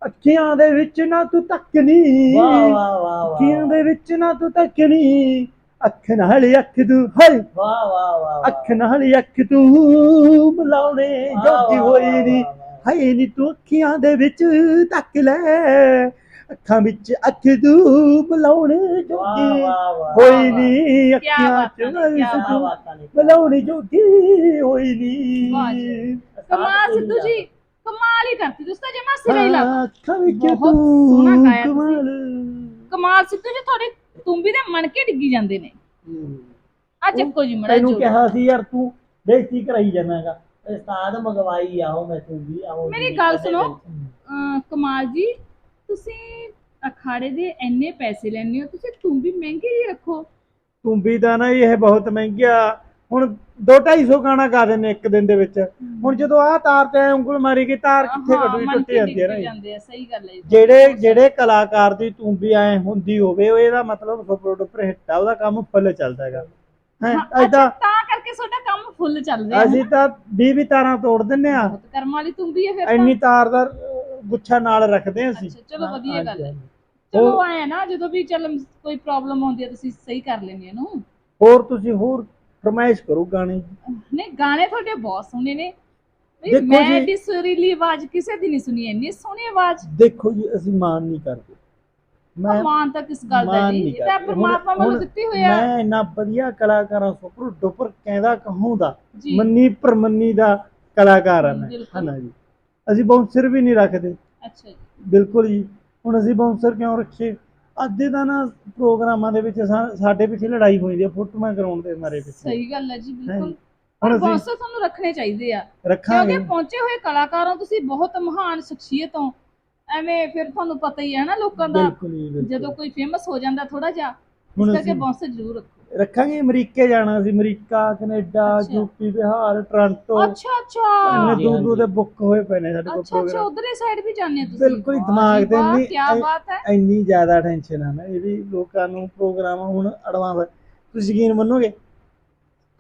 ਅੱਖੀਆਂ ਦੇ ਵਿੱਚ ਨਾ ਤੂੰ ਤੱਕਨੀ ਵਾਹ ਵਾਹ ਵਾਹ ਅੱਖੀਆਂ ਦੇ ਵਿੱਚ ਨਾ ਤੂੰ ਤੱਕਨੀ ਅੱਖ ਨਾਲ ਅੱਖ ਤੂੰ ਹਾਏ। ਵਾਹ ਵਾਹ ਵਾਹ ਅੱਖ ਨਾਲ ਅੱਖ ਤੂੰ ਮਿਲਾਉਣੇ ਜੋਗੀ ਹੋਈ ਨਹੀਂ ਹਾਏ ਨੀ ਤੂੰ ਅੱਖੀਆਂ ਦੇ ਵਿੱਚ ਤੱਕ ਲੈ। ਅੱਖਾਂ ਵਿੱਚ ਅੱਖ ਮਿਲਾਉਣੇ ਵਾਹ ਜੋਗੀ ਹੋਈ ਨਹੀਂ ਬਾਤਾਂ ਚ ਨੇ ਮਿਲਾਉਣੀ ਜੋਗੀ ਹੋਈ ਨਹੀਂ। ਕਮਾਲ ਸਿੱਧੂ ਜੀ ਕਮਾਲ ਹੀ ਕਰਤੀ। ਤੁਸੀਂ ਤਾਂ ਜਮਾ ਸਿਰੇ ਹੀ ਲਾ ਅੱਖਾਂ ਵਿੱਚ ਤੂੰ। ਕਮਾਲ ਕਮਾਲ ਸਿੱਧੂ ਜੀ ਤੁਹਾਡੇ ਤੁੰਬੀ ਦੇ ਮਣ ਕੇ ਡਿੱਗੀ ਜਾਂਦੇ ਨੇ। ਆ ਚੱਕੋ ਜੀ ਮੜਾ ਤੈਨੂੰ ਜੋ ਕਿਹਾ ਸੀ ਯਾਰ ਤੂੰ ਬੇਇੱਜ਼ਤੀ ਕਰਾਈ ਜਾਣਾਗਾ। ਉਸਤਾਦ ਮੰਗਵਾਈ ਆਓ ਮੈਂ ਤੂੰ ਵੀ ਆਓ ਮੇਰੀ ਗੱਲ ਸੁਣੋ। ਕਮਾਲ ਜੀ ਤੁਸੀਂ ਅਖਾੜੇ ਦੇ ਇੰਨੇ ਪੈਸੇ ਲੈਣੇ ਹੋ ਤੁਸੀਂ ਤੁੰਬੀ ਮਹਿੰਗੀ ਹੀ ਰੱਖੋ। ਤੂੰ ਵੀ ਤਾਂ ਨਾ ਇਹ ਬਹੁਤ ਮਹਿੰਗੀ ਆ ਹੁਣ 2-250 ਗਾਣਾ ਗਾ ਦਿੰਦੇ ਇੱਕ ਦਿਨ ਦੇ ਵਿੱਚ। ਹੁਣ ਜਦੋਂ ਆਹ ਤਾਰ ਤੇ ਉਂਗਲ ਮਾਰੀ ਗਈ ਤਾਰ ਕਿੱਥੇ ਕੱਢੀ ਟੁੱਟ ਜਾਂਦੀ ਹੈ ਨਾ ਸਹੀ ਗੱਲ ਹੈ ਜੀ। ਜਿਹੜੇ ਜਿਹੜੇ ਕਲਾਕਾਰ ਦੀ ਤੂੰ ਵੀ ਐ ਹੁੰਦੀ ਹੋਵੇ ਉਹ ਇਹਦਾ ਮਤਲਬ ਸੁਪਰ ਡੁਪਰ ਹਿੱਟ ਉਹਦਾ ਕੰਮ ਫੁੱਲ ਚੱਲਦਾ ਹੈਗਾ। ਹੈ ਐਦਾਂ ਤਾਂ ਕਰਕੇ ਤੁਹਾਡਾ ਕੰਮ ਫੁੱਲ ਚੱਲ ਰਿਹਾ ਅਸੀਂ ਤਾਂ 20 ਵੀ ਤਾਰਾਂ ਤੋੜ ਦਿੰਨੇ ਆ ਕਰਮ ਵਾਲੀ ਤੁੰਬੀ ਹੈ ਫਿਰ ਇੰਨੀ ਤਾਰ ਦਾ ਗੁੱਛਾ ਨਾਲ ਰੱਖਦੇ ਹਾਂ ਅਸੀਂ। ਅੱਛਾ ਚਲੋ ਵਧੀਆ ਗੱਲ ਹੈ। ਚਲੋ ਆਏ ਨਾ ਜਦੋਂ ਵੀ ਚੱਲ ਕੋਈ ਪ੍ਰੋਬਲਮ ਆਉਂਦੀ ਹੈ ਤੁਸੀਂ ਸਹੀ ਕਰ ਲੈਂਦੇ ਹੋ ਇਹਨੂੰ ਹੋਰ ਤੁਸੀਂ ਹੋਰ ਫਰਮਾਇਸ਼ ਕਰੋ ਗਾਣੇ ਦੀ। ਨਹੀਂ ਗਾਣੇ ਤੁਹਾਡੇ ਬਹੁਤ ਸੋਹਣੇ ਨੇ। ਵੀ ਦੇਖੋ ਮੈਂ ਜੀ- ਦੀ ਸੁਰੀਲੀ ਆਵਾਜ਼ ਕਿਸੇ ਦੀ ਨਹੀਂ ਸੁਣੀ ਇੰਨੀ ਸੋਹਣੀ ਆਵਾਜ਼। ਦੇਖੋ ਜੀ ਅਸੀਂ ਮਾਨ ਨਹੀਂ ਕਰਦੇ। ਮੈਂ ਮਾਨ ਤਾਂ ਕਿਸ ਗੱਲ ਦਾ ਜੀ ਨਹੀਂ। ਇਹ ਤਾਂ ਕਰਦੇ। ਪਰਮਾਤਮਾ ਹੁਣ- ਵੱਲੋਂ ਦਿੱਤੀ ਹੋਈ ਆ। ਮੈਂ ਇੰਨਾ ਵਧੀਆ ਕਲਾਕਾਰਾਂ ਸੁਪਰ ਡੁਪਰ ਕਹਿੰਦਾ ਕਹੂੰਦਾ ਜੀ। ਮੰਨੀ ਪਰਮੰਨੀ ਦਾ ਕਲਾਕਾਰ ਆ ਮੈਂ। ਬਿਲਕੁਲ। ਹਨਾ ਜੀ। ਅਸੀਂ ਬਾਉਂਸਰ ਵੀ ਨਹੀਂ ਰੱਖਦੇ। ਅੱਛਾ ਜੀ। ਬਿਲਕੁਲ ਜੀ। ਹੁਣ ਅਸੀਂ ਬਾਉਂਸਰ ਕਿਉਂ ਰੱਖੇ? ਅੱਧੇ ਦਾ ਨਾ ਪ੍ਰੋਗਰਾਮਾਂ ਦੇ ਵਿੱਚ ਸਾ- ਸਾਡੇ ਪਿੱਛੇ ਲੜਾਈ ਹੋਈ ਹੈ ਫੋਟੋਆਂ ਕਰਾਉਣ ਦੇ ਮਾਰੇ ਪਿੱਛੇ। ਸਹੀ ਗੱਲ ਹੈ ਜੀ ਬਿਲਕੁਲ। ਹੁਣ ਪਰ ਅਸੀਂ- ਤੁਹਾਨੂੰ ਰੱਖਣੇ ਚਾਹੀਦੇ ਆ। ਰੱਖਾਂਗੇ। ਕਿਉਂਕਿ ਪਹੁੰਚੇ ਹੋਏ ਕਲਾਕਾਰਾਂ ਤੁਸੀਂ ਬਹੁਤ ਮਹਾਨ ਸ਼ਖਸੀਅਤ ਹੋ। ਐਵੇਂ ਫਿਰ ਤੁਹਾਨੂੰ ਪਤਾ ਹੀ ਹੈ ਨਾ ਲੋਕਾਂ ਦਾ। ਬਿਲਕੁਲ ਜੀ ਬਿਲਕੁਲ। ਜਦੋਂ ਕੋਈ ਫੇਮਸ ਹੋ ਜਾਂਦਾ ਥੋੜਾ ਜਿਹਾ ਹੁਣ ਇਸ ਕਰਕੇ ਅਸੀਂ ਬੌਂਸਰ ਜ਼ਰੂਰ ਰੱਖੋ। ਰੱਖਾਂਗੇ ਅਮਰੀਕੇ ਜਾਣਾ ਸੀ ਅਮਰੀਕਾ ਕੈਨੇਡਾ ਅੱਛਾ। UP Bihar Toronto. ਅੱਛਾ ਅੱਛਾ। ਇੰਨੇ ਦੂਰ। ਦੂਰ ਦੇ ਬੁੱਕ ਹੋਏ ਪਏ ਨੇ ਸਾਡੇ ਕੋਲ ਅੱਛਾ ਅੱਛਾ ਪ੍ਰੋਗਰਾਮ ਉਧਰਲੇ ਸਾਈਡ ਵੀ ਜਾਂਦੇ ਹੋ ਤੁਸੀਂ? ਬਿਲਕੁਲ ਹੀ ਦਿਮਾਗ ਤੇ ਨਹੀਂ ਕੀ ਇਹ- ਬਾਤ ਹੈ। ਇੰਨੀ ਜ਼ਿਆਦਾ ਟੈਨਸ਼ਨ ਆ ਨਾ ਇਹ ਵੀ ਲੋਕਾਂ ਨੂੰ ਪ੍ਰੋਗਰਾਮ ਹੁਣ ਐਡਵਾਂਸ ਤੁਸੀਂ ਯਕੀਨ ਮੰਨੋਗੇ?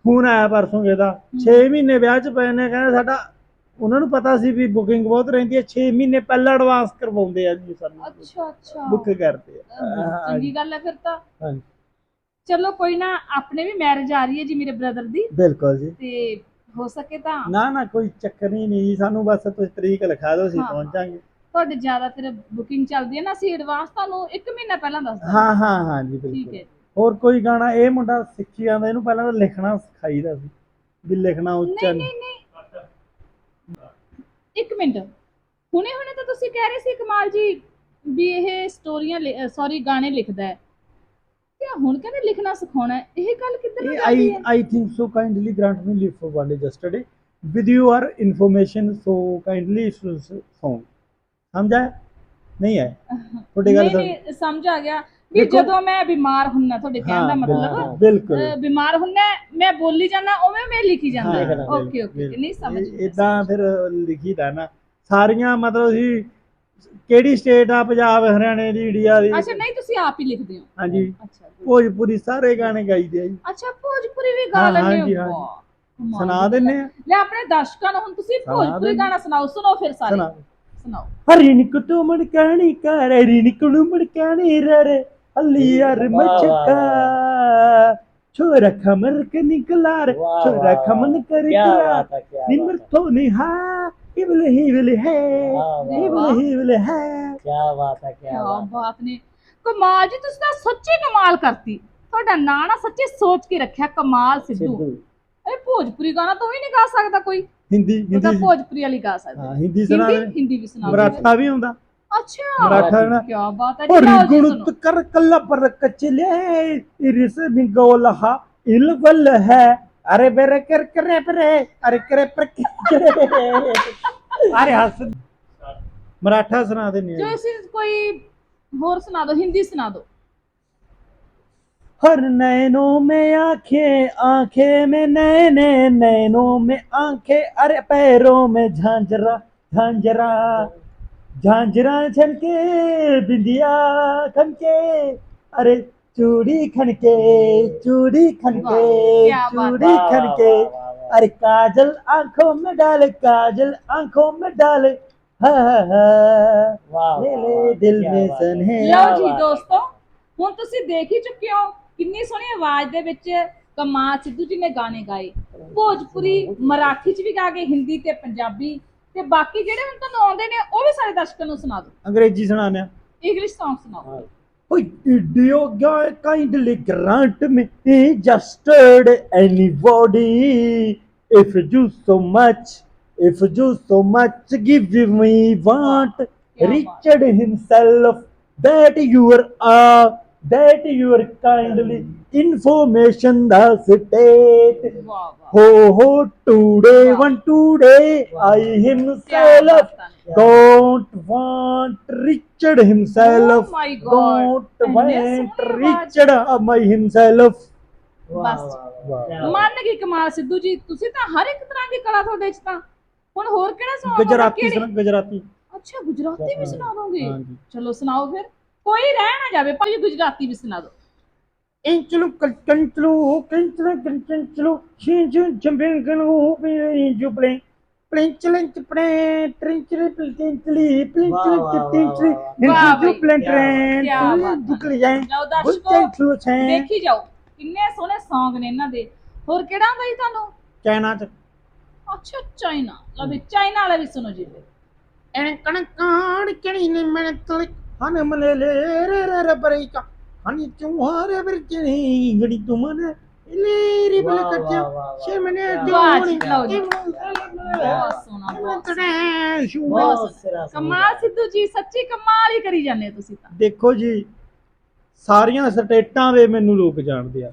ਫੋਨ ਆਇਆ ਪਰਸੋਂ ਇਹਦਾ 6 ਮਹੀਨੇ ਵਿਆਹ ਚ ਪਏ ਨੇ ਕਹਿੰਦੇ ਸਾਡਾ ਉਹਨਾਂ ਨੂੰ ਪਤਾ ਸੀ ਵੀ ਬੁਕਿੰਗ ਬਹੁਤ ਰਹਿੰਦੀ ਹੈ 6 ਮਹੀਨੇ ਪਹਿਲਾਂ ਐਡਵਾਂਸ ਕਰਵਾਉਂਦੇ ਆ ਜੀ ਸਾਨੂੰ। ਅੱਛਾ ਅੱਛਾ। ਬੁੱਕ ਕਰਦੇ ਆ। ਅਹ, ਹਾਂ, ਚੰਗੀ ਗੱਲ ਹੈ ਫਿਰ ਤਾਂ। ਹਾਂਜੀ। ਚਲੋ ਕੋਈ ਨਾ ਆਪਣੇ ਵੀ ਮੈਰਿਜ ਆ ਰਹੀ ਹੈ ਜੀ ਮੇਰੇ ਬ੍ਰਦਰ ਦੀ। ਬਿਲਕੁਲ ਜੀ। ਤੇ ਹੋ ਸਕੇ ਤਾਂ। ਨਾ ਨਾ ਕੋਈ ਚੱਕਰ ਹੀ ਨਹੀਂ ਜੀ ਸਾਨੂੰ ਬਸ ਤੁਸੀਂ ਤਰੀਕ ਲਿਖਾ ਦਿਓ ਅਸੀਂ ਹਾਂ। ਪਹੁੰਚ ਜਾਾਂਗੇ। ਤੁਹਾਡੇ ਜ਼ਿਆਦਾ ਫਿਰ ਬੁਕਿੰਗ ਚੱਲਦੀ ਹੈ ਨਾ ਅਸੀਂ ਐਡਵਾਂਸ ਤੁਹਾਨੂੰ 1 ਮਹੀਨਾ ਪਹਿਲਾਂ ਦੱਸ ਦਾਂਗੇ ਹਾਂ ਹਾਂ ਹਾਂ ਜੀ ਠੀਕ ਬਿਲਕੁਲ ਹੈ ਹੋਰ ਕੋਈ ਗਾਣਾ ਇਹ ਮੁੰਡਾ ਸਿੱਖੀ ਜਾਂਦਾ ਇਹਨੂੰ ਪਹਿਲਾਂ ਤਾਂ ਲਿਖਣਾ ਸਿਖਾਈਦਾ ਸੀ ਵੀ ਲਿਖਣਾ ਨਹੀਂ ਉੱਚਾ ਨਹੀਂ ਨਹੀਂ। ਇੱਕ ਮਿੰਟ। ਹੁਣੇ ਹੁਣੇ ਤਾਂ ਤੁਸੀਂ ਕਹਿ ਰਹੇ ਸੀ ਕਮਾਲ ਜੀ ਵੀ ਇਹ ਸਟੋਰੀਆਂ ਸੌਰੀ ਗਾਣੇ ਲਿਖਦਾ ਹੈ। ਤੇ ਹੁਣ ਕਹਿੰਦੇ ਲਿਖਣਾ ਸਿਖਾਉਣਾ ਹੈ ਇਹ ਗੱਲ ਕਿੱਧਰ ਨੂੰ ਜਾਂਦੀ I ਹੈ? I think so kindly grant me leave for one day yesterday with your information so kindly s- s- song ਸਮਝਾ ਨਹੀਂ ਹੈ ਤੁਹਾਡੀ ਗੱਲ ਨਹੀਂ ਸਮਝ ਨਹੀਂ ਸਮਝ ਆ ਗਿਆ। ਵੀ ਦੇਖੋ- ਜਦੋਂ ਮੈਂ ਬਿਮਾਰ ਹੁੰਨਾ ਤੁਹਾਡੇ ਕਹਿਣ ਦਾ ਮਤਲਬ ਬਿਲਕੁਲ। ਬਿਮਾਰ ਹੁੰਨਾ ਮੈਂ ਬੋਲੀ ਜਾਂਦਾ ਉਵੇਂ ਮੈਂ ਲਿਖੀ ਜਾਂਦਾ ਓਕੇ ਓਕੇ ਨਹੀਂ ਸਮਝ ਇਦਾਂ ਫਿਰ ਲਿਖੀਦਾ ਨਾ। ਸਾਰੀਆਂ ਮਤਲਬ ਅਸੀਂ ਕਿਹੜੀ ਸਟੇਟ ਆ ਪੰਜਾਬ ਹਰਿਆਣੇ ਦੀ ਇੰਡੀਆ ਦੀ ਅੱਛਾ ਨਹੀਂ ਤੁਸੀਂ ਆਪ ਹੀ ਲਿਖਦੇ ਹੋ ਹਾਂਜੀ ਅੱਛਾ ਜੀ। ਭੋਜਪੁਰੀ ਸਾਰੇ ਗਾਣੇ ਗਾਈਦੇ ਆ ਜੀ ਅੱਛਾ ਭੋਜਪੁਰੀ ਵੀ ਗਾ ਹਾਂ, ਲੈਂਦੇ ਹਾਂਜੀ, ਹੋ ਹਾਂਜੀ। ਵਾਹ, ਕਮਾਲ ਸੁਣਾ ਦੀ ਗੱਲ ਦਿੰਨੇ ਹੈ। ਆ ਲੈ ਆਪਣੇ ਦਰਸ਼ਕਾਂ ਨੂੰ ਹੁਣ ਤੁਸੀਂ ਸੁਣਾ ਭੋਜਪੁਰੀ ਦਿੰਦੇ। ਗਾਣਾ ਸੁਣਾਓ ਸੁਣੋ ਫਿਰ ਸਾਰੇ ਸੁਣਾ ਸੁਣਾਓ ਹਰੀ ਨਿਕ ਤੂੰ ਮੜਕਾਣੀ ਕਰ ਹਰੀ ਨਿਕ ਨੂੰ ਮੜਕਾਣੀ ਰੇ ਹੱਲੀ ਯਾਰ ਵਾਹ, ਵਾਹ, ਮਚਕਾ ਛੋਰਾ ਖਮਰ ਕੇ ਨਿਕਲਾਰ ਵਾਹ, ਛੋਰਾ ਵਾਹ, ਖਮਨ ਕਰ क्या ਕਰਾ बात है क्या ਨਿਮਰ बात है ਤੋਂ ਨਿਹਾ ਇਵਲ ਹੀਵਲ ਹੈ ਵਾਹ, ਵਾਹ, ਇਵਲ ਵਾਹ। ਹੀਵਲ ਹੈ क्या बात है क्या ਕਿਆ बात ਬਾਤ ਨੇ ਕਮਾਲ ਜੀ ਤੁਸੀਂ ਤਾਂ ਸੱਚੀ ਕਮਾਲ ਕਰਤੀ ਤੁਹਾਡਾ ਨਾਂ ਨਾ ਸੱਚੀ ਸੋਚ ਕੇ ਰੱਖਿਆ ਕਮਾਲ है ਸਿੱਧੂ सिद्धू ਇਹ ਭੋਜਪੁਰੀ ਗਾਣਾ ਤੂੰ ਵੀ ਨਹੀਂ ਗਾ ਸਕਦਾ ਕੋਈ ਹਿੰਦੀ ਉਹ ਤਾਂ ਹਿੰਦੀ ਭੋਜਪੁਰੀ ਵਾਲੀ ਗਾ ਸਕਦਾ ਹਾਂ ਹਿੰਦੀ ਸੁਣਾ ਹਿੰਦੀ ਦੇ ਹਿੰਦੀ ਵੀ ਸੁਣਾ ਮਰਾਠਾ ਵੀ ਹੁੰਦਾ ਅੱਛਾ ਮਰਾਠਾ ਨਾ ਕੀ ਬਾਤ ਹੈ और ਜੀ ਲਓ ਜੀ गुणत ਸੁਣੋ कर कल्ला पर कचले इरिस निगोलहा इलवल है अरे बेरे कर करे बरे अरे करे पर अरे हस मराठा सुना देनी जो इसे कोई और सुना दो हिंदी सुना दो। हर नैनों में आँखें आँखें में नैने नैनों में आँखें। अरे पैरों में झांझरा झांझरा झांझरा झनके बिंदिया खनके। अरे चूड़ी खनके चूड़ी खनके क्या बात चूड़ी वाह, वाह, खनके वाह, वाह, वाह। अरे काजल आंखों में डाल काजल आंखों में डाल हा हा हा वाह, ले वाह, ले वाह, दिल क्या में बात है। सन्हे ਲਓ ਵਾਹ, ਜੀ ਵਾਹ। ਦੋਸਤੋ ਹੁਣ ਤੁਸੀਂ ਦੇਖ ਹੀ ਚੁੱਕੇ ਹੋ ਕਿੰਨੀ ਸੋਹਣੀ ਆਵਾਜ਼ ਦੇ ਵਿੱਚ ਕਮਾਲ ਸਿੱਧੂ ਜੀ ਨੇ ਗਾਣੇ ਗਾਏ ਭੋਜਪੁਰੀ ਮਰਾਠੀ ਚ ਵੀ ਗਾ ਕੇ ਹਿੰਦੀ ਤੇ ਪੰਜਾਬੀ ਤੇ ਬਾਕੀ ਜਿਹੜੇ ਹੁਣ ਤੁਹਾਨੂੰ ਆਉਂਦੇ ਨੇ ਉਹ ਵੀ ਸਾਰੇ ਦਰਸ਼ਕਾਂ ਨੂੰ ਸੁਣਾ ਦਿਓ ਅੰਗਰੇਜ਼ੀ ਸੁਣਾਉਂਦੇ ਆ ਇੰਗਲਿਸ਼ Song ਸੁਣਾਓ Oi, did guy kindly grant me just anybody? If you so much, if you so much give me क्या Richard himself, that you are, uh, that you are kindly information the state. ਵਾਹ ਵਾਹ Ho ho today, Wow. one today, I ਕਿਆ himself ਬਾਤਾਂ ਨੇ। don't want Richard himself. Oh my God. Don't ਇੰਨੇ want ਸੋਹਣੀ ਆਵਾਜ਼। Richard uh, my himself. ਵਾਹ ਬਸ। ਵਾਹ ਵਾਹ ਮੰਨ ਗਈ ਕਮਾਲ ਸਿੱਧੂ ਜੀ ਤੁਸੀਂ ਤਾਂ ਹਰ ਇੱਕ ਤਰ੍ਹਾਂ ਦੀ ਕਲਾ ਤੁਹਾਡੇ ਚ ਤਾਂ ਹੁਣ ਹੋਰ ਕਿਹੜਾ ਸੌਂਗ ਗੁਜਰਾਤੀ ਸੁਣ ਗੁਜਰਾਤੀ ਅੱਛਾ ਗੁਜਰਾਤੀ ਵੀ ਸੁਣਾ ਦੋਗੇ ਹਾਂਜੀ ਚਲੋ ਸੁਣਾਓ ਫਿਰ ਕੋਈ ਰਹਿ ਨਾ ਜਾਵੇ ਭਾਈ ਗੁਜਰਾਤੀ ਵੀ ਸੁਣਾ ਦਿਓ ਇੰਚਲੂ ਕੰਚਲੂ ਕੰਚਲੂ ਕੰਚਲੂ ਸ਼ਿੰਜੂ ਜੰਬਿੰਗਲੂ ਬਿੰਜੂ ਪਲੇ ਪ੍ਰਿੰਚਲੰਚ ਪ੍ਰੇ ਟ੍ਰਿੰਚਲੀ ਪ੍ਰਿੰਚਲੀ ਪ੍ਰਿੰਚਲੀ ਵਾਹ, ਵਾਹ, ਟ੍ਰਿੰਚਲੀ ਵਾਹ, ਵਾਹ। ਵਾਹ ਇੰਚੂ ਬਈ, ਪਲੇ ਕਿਆ ਟ੍ਰੇਨ ਕਿਆ ਬਾਤ ਹੈ। ਦੁਕਲ ਜਾਏ ਲਓ ਦਰਸ਼ਕੋ ਦੇਖੀ ਜਾਓ ਕਿੰਨੇ ਸੋਹਣੇ Song ਨੇ ਇਹਨਾਂ ਦੇ ਹੋਰ ਕਿਹੜਾ ਆਉਂਦਾ ਜੀ ਤੁਹਾਨੂੰ ਚਾਈਨਾ ਚ ਅੱਛਾ ਚਾਈਨਾ ਲਓ ਵੀ ਚਾਈਨਾ ਵਾਲਾ ਵੀ ਸੁਣੋ ਜੀ ਫਿਰ। ਐਨ ਕਣਕਾੜ ਕਿਣੀ ਨੇ ਮੈਂ ਤਲ ਕਮਾਲ ਸਿੱਧੂ ਜੀ ਸੱਚੀ ਕਮਾਲ ਹੀ ਕਰੀ ਜਾਂਦੇ ਹੋ ਤੁਸੀਂ ਤਾਂ। ਦੇਖੋ ਜੀ ਸਾਰੀਆਂ ਸਟੇਟਾਂ ਦੇ ਮੈਨੂੰ ਲੋਕ ਜਾਣਦੇ ਆ।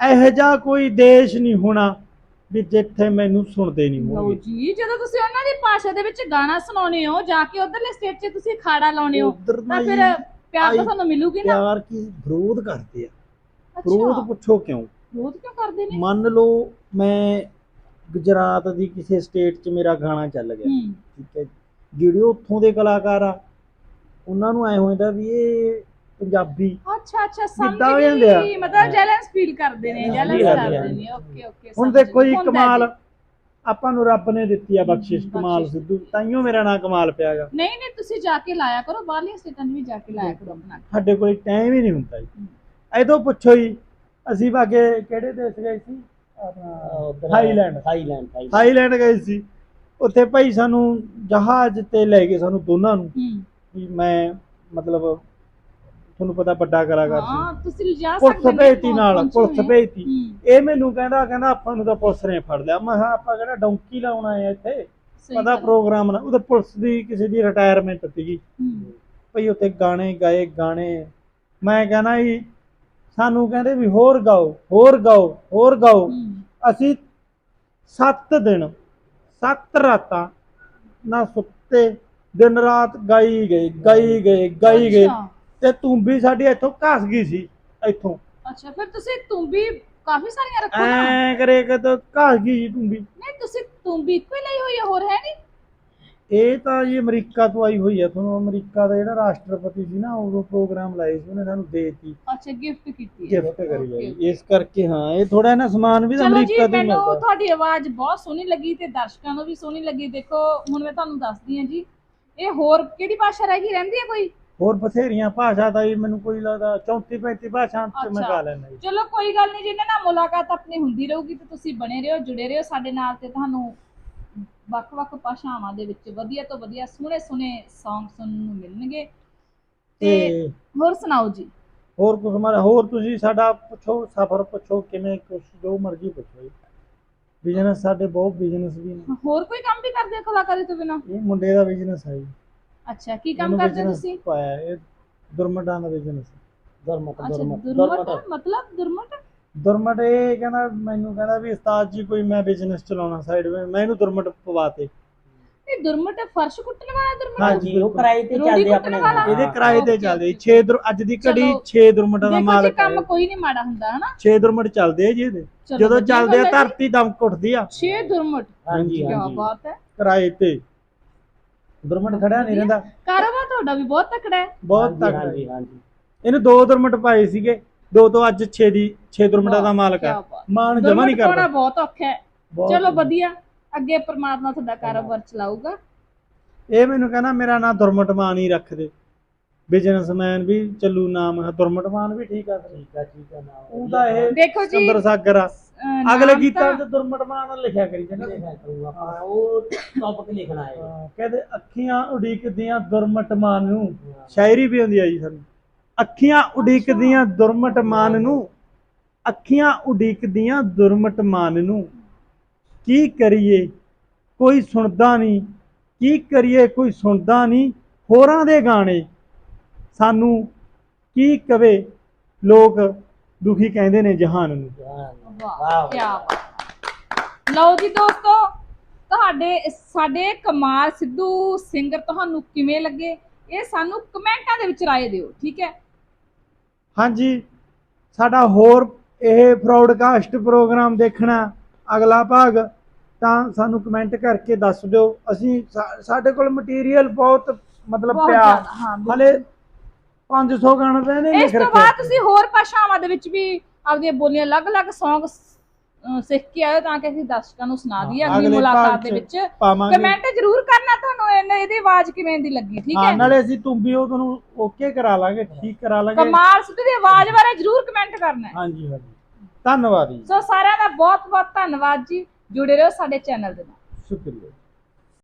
ਇਹੋ ਜਿਹਾ ਕੋਈ ਦੇਸ਼ ਨਹੀਂ ਹੋਣਾ ਵੀ ਜਿੱਥੇ ਮੈਨੂੰ ਸੁਣਦੇ ਨਹੀਂ ਲਓ ਹੋਣਗੇ ਜੀ ਜਦੋਂ ਤੁਸੀਂ ਉਹਨਾਂ ਦੀ ਭਾਸ਼ਾ ਦੇ ਵਿੱਚ ਗਾਣਾ ਸੁਣਾਉਨੇ ਹੋ ਜਾ ਕੇ ਉਧਰਲੇ ਸਟੇਟ 'ਚ ਤੁਸੀਂ ਖਾੜਾ ਲਾਉਨੇ ਹੋ ਉੱਧਰ ਤਾਂ ਨਹੀਂ ਫਿਰ ਪਿਆਰ ਤਾਂ ਆਈ- ਤੁਹਾਨੂੰ ਮਿਲੂਗੀ ਨਾ? ਪਿਆਰ ਕੀ ਵਿਰੋਧ ਕਰਦੇ ਆ? ਵਿਰੋਧ ਪੁੱਛੋ ਕਿਉਂ? ਵਿਰੋਧ ਕਿਉਂ ਕਰਦੇ ਨੇ? ਮੰਨ ਲਓ ਮੈਂ ਗੁਜਰਾਤ ਦੀ ਕਿਸੇ ਸਟੇਟ 'ਚ ਮੇਰਾ ਗਾਣਾ ਚੱਲ ਗਿਆ। ਹੂੰ। ਠੀਕ ਹੈ ਜਿਹੜੇ ਉੱਥੋਂ ਦੇ ਕਲਾਕਾਰ ਆ ਉਹਨਾਂ ਨੂੰ ਐ ਹੋ ਜਾਂਦਾ ਵੀ ਇਹ ਪੰਜਾਬੀ। ਅੱਛਾ ਅੱਛਾ ਸਮਝ ਜਿੱਦਾਂ ਹੋ ਜਾਂਦੇ ਆ। ਗਈ ਮਤਲਬ ਜੈਲੈਂਸ ਫੀਲ ਕਰਦੇ ਨੇ ਜੈਲੈਂਸ ਹਾਂਜੀ, ਕਰਦੇ ਨੇ। ਓਕੇ ਓਕੇ ਹੁਣ ਦੇਖੋ ਜੀ ਕਮਾਲ। ਆਪਾਂ ਨੂੰ ਰੱਬ ਨੇ ਦਿੱਤੀ ਆ ਬਖਸ਼ਿਸ਼ ਕਮਾਲ ਬਖਸ਼ਿਸ਼। ਸਿੱਧੂ। ਤਾਈਓ ਮੇਰਾ ਨਾਂ ਕਮਾਲ ਪਿਆਗਾ। ਨਹੀਂ ਨਹੀਂ ਤੁਸੀਂ ਜਾ ਕੇ ਲਾਇਆ ਕਰੋ ਬਾਹਰਲੀਆਂ ਸਟੇਟਾਂ 'ਚ ਵੀ ਜਾ ਕੇ ਲਾਇਆ ਕਰੋ ਆਪਣਾ। ਸਾਡੇ ਕੋਲ ਟਾਈਮ ਹੀ ਨਹੀਂ ਹੁੰਦਾ ਜੀ। ਐਦੋਂ ਪੁੱਛੋ ਜੀ ਅਸੀਂ ਬਾਗੇ ਕਿਹੜੇ ਦੇਸ਼ ਗਏ ਸੀ? ਆਪਣਾ ਥਾਈਲੈਂਡ ਥਾਈਲੈਂਡ ਥਾਈਲੈਂਡ ਥਾਈਲੈਂਡ ਗਏ ਸੀ। ਉੱਥੇ ਭਾਈ ਸਾਨੂੰ ਜਹਾਜ਼ ਤੇ ਲੈ ਗਏ ਸਾਨੂੰ ਦੋਨਾਂ ਨੂੰ। ਹੂੰ ਵੀ ਮੈਂ ਮਤਲਬ ਤੁਹਾਨੂੰ ਪਤਾ ਵੱਡਾ ਕਲਾਕਾਰ ਸੀ। ਹਾਂ ਤੁਸੀਂ ਲਿਜਾ ਪੁਲਿਸ ਸਕਦੇ ਭੇਜਤੀ ਨਾਲ ਪੁਲਿਸ ਭੇਜਤੀ। ਇਹ ਮੈਨੂੰ ਕਹਿੰਦਾ ਕਹਿੰਦਾ ਆਪਾਂ ਨੂੰ ਤਾਂ ਪੁਲਿਸ ਨੇ ਫੜ ਲਿਆ। ਮੈਂ ਕਿਹਾ ਆਪਾਂ ਕਿਹੜਾ ਡੌਂਕੀ ਲਾਉਣ ਆਏ ਇੱਥੇ? ਪਤਾ। ਪ੍ਰੋਗਰਾਮ ਨਾ ਉਹਦੇ ਪੁਲਿਸ ਦੀ ਕਿਸੇ ਦੀ ਰਿਟਾਇਰਮੈਂਟ ਸੀਗੀ। ਭਈ ਉੱਥੇ ਗਾਣੇ ਗਾਏ ਗਾਣੇ। ਮੈਂ ਕਹਿੰਦਾ ਜੀ ਸਾਨੂੰ ਕਹਿੰਦੇ ਵੀ ਹੋਰ ਗਾਓ ਹੋਰ ਗਾਓ ਹੋਰ ਗਾਓ। ਅਸੀਂ 7 ਦਿਨ 7 ਰਾਤਾਂ ਨਾ ਸੁੱਤੇ ਦਿਨ ਰਾਤ ਗਾਈ ਗਏ ਗਾਈ ਗਏ ਗਾਈ ਗਏ। ਤੇ ਤੂੰਬੀ ਸਾਡੀ ਇੱਥੋਂ ਘਸ ਗਈ ਸੀ ਇੱਥੋਂ। ਅੱਛਾ ਫਿਰ ਤੁਸੀਂ ਤੁੰਬੀ ਕਾਫੀ ਸਾਰੀਆਂ ਰੱਖੋ ਨਾ। ਐ ਕਰੇ ਕਿ ਤਾਂ ਘਸ ਗਈ ਜੀ ਤੂੰਬੀ। ਨਹੀਂ ਤੁਸੀਂ ਤੁੰਬੀ ਇੱਕੋ ਹੀ ਲਈ ਹੋਈ ਹੈ ਹੋਰ ਹੈ ਨਹੀਂ। ਇਹ ਤਾਂ ਜੀ ਅਮਰੀਕਾ ਤੋਂ ਆਈ ਹੋਈ ਆ ਤੁਹਾਨੂੰ ਅਮਰੀਕਾ ਦਾ ਜਿਹੜਾ ਰਾਸ਼ਟਰਪਤੀ ਸੀ ਨਾ ਉਦੋਂ ਪ੍ਰੋਗਰਾਮ ਲਾਏ ਸੀ ਉਹਨੇ ਸਾਨੂੰ ਦੇਤੀ। ਅੱਛਾ ਗਿਫਟ ਕੀਤੀ ਹੈ। ਗਿਫਟ ਕਰੀ ਆ ਜੀ। ਇਸ ਕਰਕੇ ਹਾਂ ਇਹ ਥੋੜਾ ਨਾ ਸਮਾਨ ਵੀ ਤਾਂ ਚਲੋ ਜੀ ਅਮਰੀਕਾ ਤੋਂ ਹੀ ਮੈਨੂੰ ਮਿਲਦਾ। ਤੁਹਾਡੀ ਆਵਾਜ਼ ਬਹੁਤ ਸੋਹਣੀ ਲੱਗੀ ਤੇ ਦਰਸ਼ਕਾਂ ਨੂੰ ਵੀ ਸੋਹਣੀ ਲੱਗੀ। ਦੇਖੋ ਹੁਣ ਮੈਂ ਤੁਹਾਨੂੰ ਦੱਸਦੀ ਹਾਂ ਜੀ ਇਹ ਹੋਰ ਕਿਹੜੀ ਭਾਸ਼ਾ ਰਹਿ ਗਈ? ਰਹਿੰਦੀ ਹੈ ਕੋਈ? ਹੋਰ ਬਥੇਰੀਆਂ ਭਾਸ਼ਾ ਦਾ ਹੀ ਮੈਨੂੰ ਕੋਈ ਲੱਗਦਾ 34 35 ਭਾਸ਼ਾ ਚ ਮੈਂ। ਗਾ ਲੈਣਾ ਜੀ। ਚਲੋ ਕੋਈ ਗੱਲ ਨਹੀਂ ਜਿਹਨਾਂ ਨਾਲ ਮੁਲਾਕਾਤ ਆਪਣੀ ਹੁੰਦੀ ਰਹੂਗੀ ਤੇ ਤੁਸੀਂ ਬਣੇ ਰਹੋ ਜੁੜੇ ਰਹੋ ਸਾਡੇ ਨਾਲ ਤੇ ਤੁਹਾਨੂੰ ਵੱਖ-ਵੱਖ ਭਾਸ਼ਾਵਾਂ ਦੇ ਵਿੱਚ ਵਧੀਆ ਤੋਂ ਵਧੀਆ ਸੋਹਣੇ ਸੋਹਣੇ Song ਸੁਣਨ ਨੂੰ ਮਿਲਣਗੇ। ਤੇ ਹੋਰ ਸੁਣਾਓ ਜੀ? ਹੋਰ ਕੁਝ ਮਾਰਾ ਹੋਰ ਤੁਸੀਂ ਸਾਡਾ ਪੁੱਛੋ ਸਫਰ ਪੁੱਛੋ ਕਿਵੇਂ ਕੁਝ ਜੋ ਮਰਜ਼ੀ ਪੁੱਛੋ ਜੀ। ਬਿਜ਼ਨਸ ਸਾਡੇ ਬਹੁਤ ਬਿਜ਼ਨਸ ਵੀ ਨੇ। ਹੋਰ ਕੋਈ ਕੰਮ ਵੀ ਕਰਦੇ ਕਲਾਕਾਰੀ ਤੋਂ ਬਿਨਾ? ਇਹ ਮੁੰਡੇ ਦਾ ਬਿਜ਼ਨਸ ਹੈ ਜੀ। ਅੱਛਾ ਕੀ ਕੰਮ ਇਹਨੂੰ ਕਰਦੇ ਹੋ business ਤੁਸੀਂ? ਪਾਇਆ ਇਹ ਦੁਰਮਟਾਂ ਦਾ ਬਿਜ਼ਨਸ ਦਰਮਟ ਅੱਛਾ ਦਰਮਟ। ਦੁਰਮਟ ਮਤਲਬ ਦੁਰਮਟ? ਦੁਰਮਟ ਇਹ ਕਹਿੰਦਾ ਮੈਨੂੰ ਕਹਿੰਦਾ ਵੀ ਉਸਤਾਦ ਜੀ ਕੋਈ ਮੈਂ ਬਿਜ਼ਨਸ ਚਲਾਉਣਾ ਸਾਈਡ ਵਿੱਚ ਮੈਂ ਇਹਨੂੰ ਦੁਰਮਟ ਪਵਾਤੇ। ਇਹ ਦੁਰਮਟ ਫਰਸ਼ ਕੁੱਟਣ ਵਾਲਾ ਦੁਰਮਟ? ਹਾਂਜੀ ਉਹ ਕਿਰਾਏ ਤੇ ਰੋਟੀ ਚੱਲਦੇ ਕੁੱਟਣ ਆਪਣੇ ਵਾਲਾ? ਇਹਦੇ। ਕਿਰਾਏ ਤੇ ਚੱਲਦੇ। ਓਕੇ। 6 ਅੱਜ ਦੀ ਘੜੀ ਚਲੋ। 6 ਦੁਰਮਟਾਂ ਦਾ ਦੇਖੋ ਜੀ ਮਾਲਕ ਕੰਮ ਕੋਈ ਨਹੀਂ ਮਾੜਾ ਹੁੰਦਾ ਹਨਾ? 6 ਦੁਰਮਟ ਚੱਲਦੇ ਆ ਜੀ ਇਹਦੇ। ਚਲੋ ਜਦੋਂ ਵਧੀਆ ਚੱਲਦੇ ਆ ਗੱਲ ਹੈ ਜੀ। ਧਰਤੀ ਦਮਕ ਉੱਠਦੀ ਆ। 6 ਦੁਰਮਟ। ਹਾਂਜੀ ਕੀ ਹਾਂਜੀ। ਬਾਤ ਹੈ। ਕਿਰਾਏ ਤੇ। ਦੁਰਮਟ ਖੜਿਆ ਨਹੀਂ ਰਹਿੰਦਾ। ਕਾਰੋਬਾਰ ਤੁਹਾਡਾ ਵੀ ਬਹੁਤ ਤਕੜਾ ਹੈ। ਬਹੁਤ ਹਾਂਜੀ, ਤਕੜਾ ਹਾਂਜੀ ਹੈ। ਹਾਂਜੀ ਇਹਨੂੰ ਦੋ ਦੁਰਮਟ ਪਾਏ ਸੀਗੇ ਦੋ ਤੋਂ ਅੱਜ 6 ਦੀ 6 ਦੁਰਮਟਾਂ ਦਾ ਮਾਲਕ ਕਿਆ ਬਾਤ। ਮਾਨ ਜਮਾ ਨਹੀਂ ਦੁਰਮਟ ਪਾਉਣਾ ਕਰਦਾ ਬਹੁਤ ਔਖਾ ਹੈ। ਬਹੁਤ ਚਲੋ ਵਧੀਆ ਅੱਗੇ ਪ੍ਰਮਾਤਮਾ ਤੁਹਾਡਾ ਕਾਰੋਬਾਰ ਚਲਾਊਗਾ। ਇਹ ਮੈਨੂੰ ਕਹਿੰਦਾ ਮੇਰਾ ਨਾਂ ਦੁਰਮਟ ਮਾਨ ਹੀ ਰੱਖ ਦੇ। ਬਿਜ਼ਨਸਮੈਨ ਵੀ ਚੱਲੂ ਨਾਮ ਹੈ ਦੁਰਮਟਮਾਨ ਵੀ ਠੀਕ ਆ। ਠੀਕ ਆ ਠੀਕ ਆ ਨਾ ਉਹਦਾ ਇਹ ਦੇਖੋ ਜੀ। ਚੰਦਰ ਸਾਗਰ ਆ। ਅਗਲੇ ਗੀਤਾਂ ਤਾਂ- 'ਚ ਦੁਰਮਟਮਾਨ ਲਿਖਿਆ ਕਰੀ ਚੰਗਾ ਲਿਖਿਆ ਕਰੂੰਗਾ ਆਪਾਂ ਉਹ ਟੌਪਿਕ ਲਿਖਣਾ ਹੈ ਹਾਂ, ਕਹਿੰਦੇ ਅੱਖੀਆਂ ਉਡੀਕਦੀਆਂ ਦੁਰਮਟਮਾਨ ਨੂੰ। ਸ਼ਾਇਰੀ ਵੀ ਹੁੰਦੀ ਆ ਜੀ ਸਾਨੂੰ। ਅੱਖੀਆਂ ਉਡੀਕਦੀਆਂ ਦੁਰਮਟਮਾਨ ਨੂੰ। ਅੱਖੀਆਂ ਉਡੀਕਦੀਆਂ ਦੁਰਮਟਮਾਨ ਨੂੰ। ਕੀ ਕਰੀਏ? ਕੋਈ ਸੁਣਦਾ ਨਹੀਂ। ਕੀ ਕਰੀਏ? ਕੋਈ ਸੁਣਦਾ ਨਹੀਂ। ਹੋਰਾਂ ਦੇ ਗਾਣੇ। ਸਾਨੂੰ ਕੀ ਕਵੇ? ਲੋਕ ਦੁਖੀ ਕਹਿੰਦੇ ਨੇ ਜਹਾਨ ਨੂੰ। ਵਾਹ। ਵਾਹ ਕੀ ਬਾਤ। ਲਓ ਜੀ ਦੋਸਤੋ ਤੁਹਾਡੇ ਸਾਡੇ ਕਮਾਲ ਸਿੱਧੂ ਸਿੰਗਰ ਤੁਹਾਨੂੰ ਕਿਵੇਂ ਲੱਗੇ? ਇਹ ਸਾਨੂੰ ਕਮੈਂਟਾਂ ਦੇ ਵਿੱਚ ਰਾਏ ਦਿਓ ਠੀਕ ਹੈ? ਹਾਂਜੀ ਸਾਡਾ ਹੋਰ ਇਹ ਬ੍ਰੌਡਕਾਸਟ ਪ੍ਰੋਗਰਾਮ ਦੇਖਣਾ ਅਗਲਾ ਭਾਗ ਤਾਂ ਸਾਨੂੰ ਕਮੈਂਟ ਕਰਕੇ ਦੱਸ ਦਿਓ। ਅਸੀਂ ਸਾਡੇ ਕੋਲ ਮਟੀਰੀਅਲ ਬਹੁਤ ਮਤਲਬ ਪਿਆ। ਹਲੇ 500 ਗਾਣੇ ਪਏ ਨੇ ਇਸ ਲਿਖ ਤੋਂ ਰੱਖੇ। ਬਾਅਦ ਤੁਸੀਂ ਹੋਰ ਭਾਸ਼ਾਵਾਂ ਦੇ ਵਿੱਚ ਵੀ ਆਪਦੀਆਂ ਬੋਲੀਆਂ ਅਲੱਗ-ਅਲੱਗ ਅਹ, ਸਿੱਖ ਕੇ ਆਇਓ ਤਾਂ ਕਿ ਅਸੀਂ ਦਰਸ਼ਕਾਂ ਨੂੰ ਸੁਣਾ ਦਈਏ ਅਗਲੀ ਅਗਲੇ ਮੁਲਾਕਾਤ ਭਾਗ ਦੇ 'ਚ ਵਿੱਚ। ਪਾਵਾਂਗੇ। ਕਮੈਂਟ ਜ਼ਰੂਰ ਕਰਨਾ ਤੁਹਾਨੂੰ ਇਹਨੇ- ਇਹਦੀ ਆਵਾਜ਼ ਕਿਵੇਂ ਦੀ ਲੱਗੀ ਠੀਕ ਹਾਂ? ਹੈ ਨਾਲੇ ਅਸੀਂ ਤੁੰਬੀ ਉਹ ਤੁਹਾਨੂੰ ਓਕੇ ਕਰਾ ਲਾਂਗੇ ਠੀਕ ਕਰਾ ਲਾਂਗੇ। ਕਮਾਲ ਸਿੱਧੂ ਦੀ ਆਵਾਜ਼ ਬਾਰੇ ਜ਼ਰੂਰ ਕਮੈਂਟ ਕਰਨਾ ਹੈ। ਹਾਂਜੀ ਹਾਂਜੀ। ਧੰਨਵਾਦ ਜੀ। ਸੋ ਸਾਰਿਆਂ ਦਾ ਬਹੁਤ ਬਹੁਤ ਧੰਨਵਾਦ ਜੀ। ਜੁੜੇ ਰਹੋ ਸਾਡੇ ਚੈਨਲ ਦੇ ਨਾਲ। ਸ਼ੁਕਰੀਆ।